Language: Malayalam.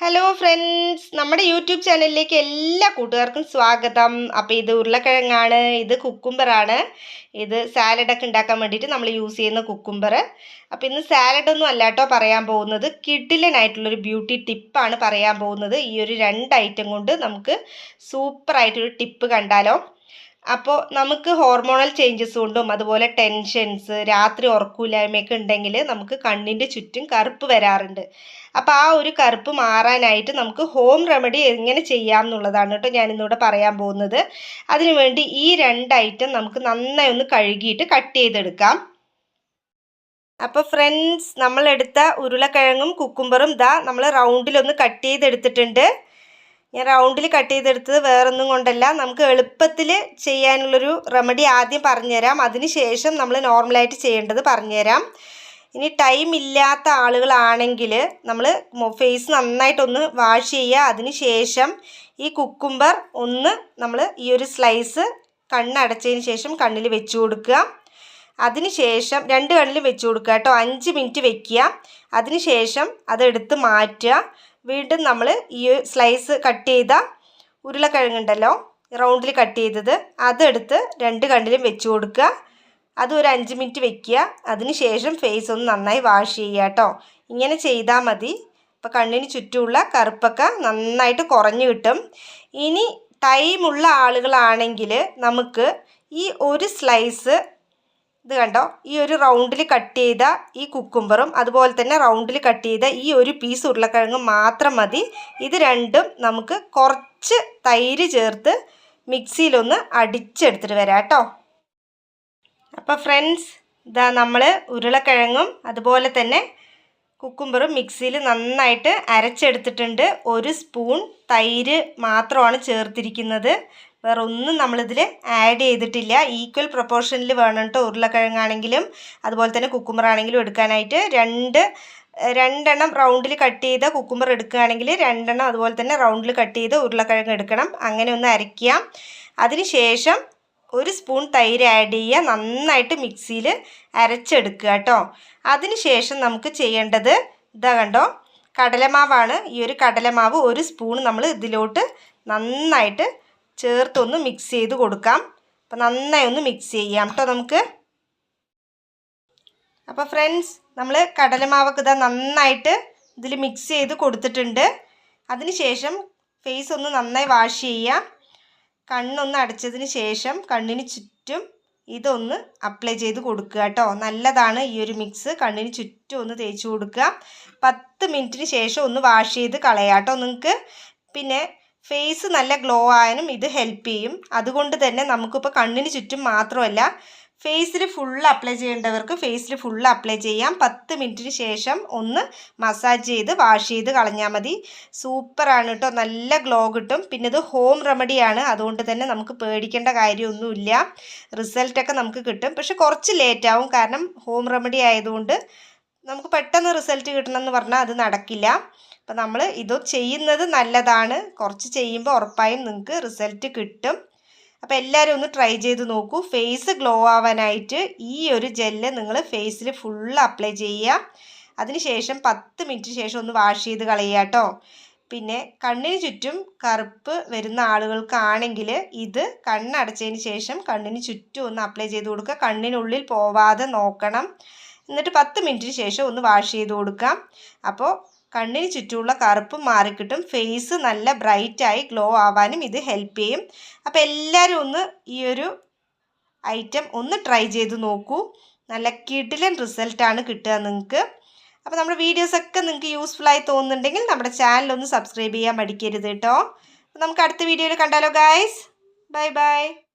ഹലോ ഫ്രണ്ട്സ് നമ്മുടെ യൂട്യൂബ് ചാനലിലേക്ക് എല്ലാ കൂട്ടുകാർക്കും സ്വാഗതം. അപ്പോൾ ഇത് ഉരുളക്കിഴങ്ങാണ് ഇത് കുക്കുംബറാണ് ഇത് സാലഡൊക്കെ ഉണ്ടാക്കാൻ വേണ്ടിയിട്ട് നമ്മൾ യൂസ് ചെയ്യുന്ന കുക്കുംബർ അപ്പോൾ ഇന്ന് സാലഡൊന്നും അല്ല കേട്ടോ പറയാൻ പോകുന്നത്. കിഡിലനായിട്ടുള്ളൊരു ബ്യൂട്ടി ടിപ്പാണ് പറയാൻ പോകുന്നത്. ഈ ഒരു രണ്ട് ഐറ്റം കൊണ്ട് നമുക്ക് സൂപ്പറായിട്ടൊരു ടിപ്പ് കണ്ടാലോ? അപ്പോൾ നമുക്ക് ഹോർമോണൽ ചേഞ്ചസ് കൊണ്ടും അതുപോലെ ടെൻഷൻസ് രാത്രി ഉറക്കൂലായ്മയൊക്കെ ഉണ്ടെങ്കിൽ നമുക്ക് കണ്ണിന്റെ ചുറ്റും കറുപ്പ് വരാറുണ്ട്. അപ്പോൾ ആ ഒരു കറുപ്പ് മാറാനായിട്ട് നമുക്ക് ഹോം റെമഡി എങ്ങനെ ചെയ്യാം എന്നുള്ളതാണ് കേട്ടോ ഞാനിന്നിവിടെ പറയാൻ പോകുന്നത്. അതിനുവേണ്ടി ഈ രണ്ട് ഐറ്റം നമുക്ക് നന്നായി ഒന്ന് കഴുകിയിട്ട് കട്ട് ചെയ്തെടുക്കാം. അപ്പോൾ ഫ്രണ്ട്സ് നമ്മളെടുത്ത ഉരുളക്കിഴങ്ങും കുക്കുംബറും ഇതാ നമ്മൾ റൗണ്ടിലൊന്ന് കട്ട് ചെയ്തെടുത്തിട്ടുണ്ട്. ഞാൻ റൗണ്ടിൽ കട്ട് ചെയ്തെടുത്തത് വേറൊന്നും കൊണ്ടല്ല. നമുക്ക് എളുപ്പത്തിൽ ചെയ്യാനുള്ളൊരു റെമഡി ആദ്യം പറഞ്ഞുതരാം. അതിന് ശേഷം നമ്മൾ നോർമലായിട്ട് ചെയ്യേണ്ടത് പറഞ്ഞുതരാം. ഇനി ടൈം ഇല്ലാത്ത ആളുകളാണെങ്കിൽ നമ്മൾ ഫേസ് നന്നായിട്ടൊന്ന് വാഷ് ചെയ്യുക. അതിന് ശേഷം ഈ കുക്കുംബർ ഒന്ന് നമ്മൾ ഈ ഒരു സ്ലൈസ് കണ്ണടച്ചതിന് ശേഷം കണ്ണിൽ വെച്ച് കൊടുക്കുക. അതിന് ശേഷം രണ്ട് കണ്ണിലും വെച്ച് കൊടുക്കുക കേട്ടോ. അഞ്ച് മിനിറ്റ് വെക്കുക. അതിന് ശേഷം അതെടുത്ത് മാറ്റുക. വീണ്ടും നമ്മൾ ഈ സ്ലൈസ് കട്ട് ചെയ്ത ഉരുളക്കിഴങ്ങുണ്ടല്ലോ റൗണ്ടിൽ കട്ട് ചെയ്തത് അതെടുത്ത് രണ്ട് കണ്ണിലും വെച്ച് കൊടുക്കുക. അത് ഒരു അഞ്ച് മിനിറ്റ് വെക്കുക. അതിനുശേഷം ഫേസ് ഒന്ന് നന്നായി വാഷ് ചെയ്യുക കേട്ടോ ഇങ്ങനെ ചെയ്താൽ മതി. അപ്പോൾ കണ്ണിന് ചുറ്റുമുള്ള കറുപ്പൊക്കെ നന്നായിട്ട് കുറഞ്ഞു കിട്ടും. ഇനി ടൈമുള്ള ആളുകളാണെങ്കിൽ നമുക്ക് ഈ ഒരു സ്ലൈസ് ഇത് കണ്ടോ? ഈ ഒരു റൗണ്ടിൽ കട്ട് ചെയ്ത ഈ കുക്കുംബറും അതുപോലെ തന്നെ റൗണ്ടിൽ കട്ട് ചെയ്ത ഈ ഒരു പീസ് ഉരുളക്കിഴങ്ങ് മാത്രം മതി. ഇത് രണ്ടും നമുക്ക് കുറച്ച് തൈര് ചേർത്ത് മിക്സിയിലൊന്ന് അടിച്ചെടുത്തിട്ട് വരാം കേട്ടോ. അപ്പോൾ ഫ്രണ്ട്സ് ഇതാ നമ്മൾ ഉരുളക്കിഴങ്ങും അതുപോലെ തന്നെ കുക്കുംബറും മിക്സിയിൽ നന്നായിട്ട് അരച്ചെടുത്തിട്ടുണ്ട്. ഒരു സ്പൂൺ തൈര് മാത്രമാണ് ചേർത്തിരിക്കുന്നത്. വേറെ ഒന്നും നമ്മളിതിൽ ആഡ് ചെയ്തിട്ടില്ല. ഈക്വൽ പ്രൊപ്പോർഷനിൽ വേണം കേട്ടോ ഉരുളക്കിഴങ്ങാണെങ്കിലും അതുപോലെ തന്നെ കുക്കുമ്പറാണെങ്കിലും എടുക്കാനായിട്ട്. രണ്ട് രണ്ടെണ്ണം റൗണ്ടിൽ കട്ട് ചെയ്ത കുക്കുമ്പർ എടുക്കുകയാണെങ്കിൽ രണ്ടെണ്ണം അതുപോലെ തന്നെ റൗണ്ടിൽ കട്ട് ചെയ്ത് ഉരുളക്കിഴങ്ങ് എടുക്കണം. അങ്ങനെ ഒന്ന് അരയ്ക്കുക. അതിന് ശേഷം ഒരു സ്പൂൺ തൈര് ആഡ് ചെയ്യുക. നന്നായിട്ട് മിക്സിയിൽ അരച്ചെടുക്കുക കേട്ടോ അതിന് ശേഷം നമുക്ക് ചെയ്യേണ്ടത് ഇതാ കണ്ടോ കടലമാവാണ്. ഈ ഒരു കടലമാവ് ഒരു സ്പൂൺ നമ്മൾ ഇതിലോട്ട് നന്നായിട്ട് ചേർത്തൊന്ന് മിക്സ് ചെയ്ത് കൊടുക്കാം. അപ്പം നന്നായി ഒന്ന് മിക്സ് ചെയ്യാം കേട്ടോ നമുക്ക്. അപ്പോൾ ഫ്രണ്ട്സ് നമ്മൾ കടലമാവൊക്കെ ഇതാ നന്നായിട്ട് ഇതിൽ മിക്സ് ചെയ്ത് കൊടുത്തിട്ടുണ്ട്. അതിനുശേഷം ഫേസ് ഒന്ന് നന്നായി വാഷ് ചെയ്യാം. കണ്ണൊന്ന് അടച്ചതിന് ശേഷം കണ്ണിന് ചുറ്റും ഇതൊന്ന് അപ്ലൈ ചെയ്ത് കൊടുക്കുക കേട്ടോ നല്ലതാണ് ഈ ഒരു മിക്സ് കണ്ണിന് ചുറ്റും ഒന്ന് തേച്ച് കൊടുക്കുക. പത്ത് മിനിറ്റിന് ശേഷം ഒന്ന് വാഷ് ചെയ്ത് കളയാം കേട്ടോ നിങ്ങൾക്ക്. പിന്നെ ഫേസ് നല്ല ഗ്ലോ ആയാലും ഇത് ഹെൽപ്പ് ചെയ്യും. അതുകൊണ്ട് തന്നെ നമുക്കിപ്പോൾ കണ്ണിന് ചുറ്റും മാത്രമല്ല ഫേസിൽ ഫുൾ അപ്ലൈ ചെയ്യേണ്ടവർക്ക് ഫേസിൽ ഫുൾ അപ്ലൈ ചെയ്യാം. പത്ത് മിനിറ്റിന് ശേഷം ഒന്ന് മസാജ് ചെയ്ത് വാഷ് ചെയ്ത് കളഞ്ഞാൽ മതി. സൂപ്പറാണ് കേട്ടോ നല്ല ഗ്ലോ കിട്ടും. പിന്നെ ഇത് ഹോം റെമഡിയാണ് അതുകൊണ്ട് തന്നെ നമുക്ക് പേടിക്കേണ്ട കാര്യമൊന്നുമില്ല. റിസൾട്ടൊക്കെ നമുക്ക് കിട്ടും. പക്ഷെ കുറച്ച് ലേറ്റാവും കാരണം ഹോം റെമഡി ആയതുകൊണ്ട് നമുക്ക് പെട്ടെന്ന് റിസൾട്ട് കിട്ടണമെന്ന് പറഞ്ഞാൽ അത് നടക്കില്ല. അപ്പം നമ്മൾ ഇത് ചെയ്യുന്നത് നല്ലതാണ്. കുറച്ച് ചെയ്യുമ്പോൾ ഉറപ്പായും നിങ്ങൾക്ക് റിസൾട്ട് കിട്ടും. അപ്പോൾ എല്ലാവരും ഒന്ന് ട്രൈ ചെയ്ത് നോക്കൂ. ഫേസ് ഗ്ലോ ആവാനായിട്ട് ഈ ഒരു ജെല്ല് നിങ്ങൾ ഫേസിൽ ഫുൾ അപ്ലൈ ചെയ്യുക അതിനുശേഷം പത്ത് മിനിറ്റ് ശേഷം ഒന്ന് വാഷ് ചെയ്ത് കളയുക കേട്ടോ പിന്നെ കണ്ണിന് ചുറ്റും കറുപ്പ് വരുന്ന ആളുകൾക്കാണെങ്കിൽ ഇത് കണ്ണടച്ചതിന് ശേഷം കണ്ണിന് ചുറ്റും ഒന്ന് അപ്ലൈ ചെയ്ത് കൊടുക്കുക. കണ്ണിനുള്ളിൽ പോവാതെ നോക്കണം. എന്നിട്ട് പത്ത് മിനിറ്റിന് ശേഷം ഒന്ന് വാഷ് ചെയ്ത് കൊടുക്കാം. അപ്പോൾ കണ്ണിന് ചുറ്റുമുള്ള കറുപ്പും മാറിക്കിട്ടും. ഫേസ് നല്ല ബ്രൈറ്റായി ഗ്ലോ ആവാനും ഇത് ഹെൽപ്പ് ചെയ്യും. അപ്പോൾ എല്ലാവരും ഒന്ന് ഈ ഒരു ഐറ്റം ഒന്ന് ട്രൈ ചെയ്ത് നോക്കൂ. നല്ല കിടിലൻ റിസൾട്ടാണ് കിട്ടുക നിങ്ങൾക്ക്. അപ്പോൾ നമ്മുടെ വീഡിയോസൊക്കെ നിങ്ങൾക്ക് യൂസ്ഫുൾ ആയി തോന്നുന്നുണ്ടെങ്കിൽ നമ്മുടെ ചാനൽ ഒന്ന് സബ്സ്ക്രൈബ് ചെയ്യാൻ മടിക്കരുത് കേട്ടോ. നമുക്ക് അടുത്ത വീഡിയോയിൽ കണ്ടാലോ ഗായ്സ് ബൈ ബൈ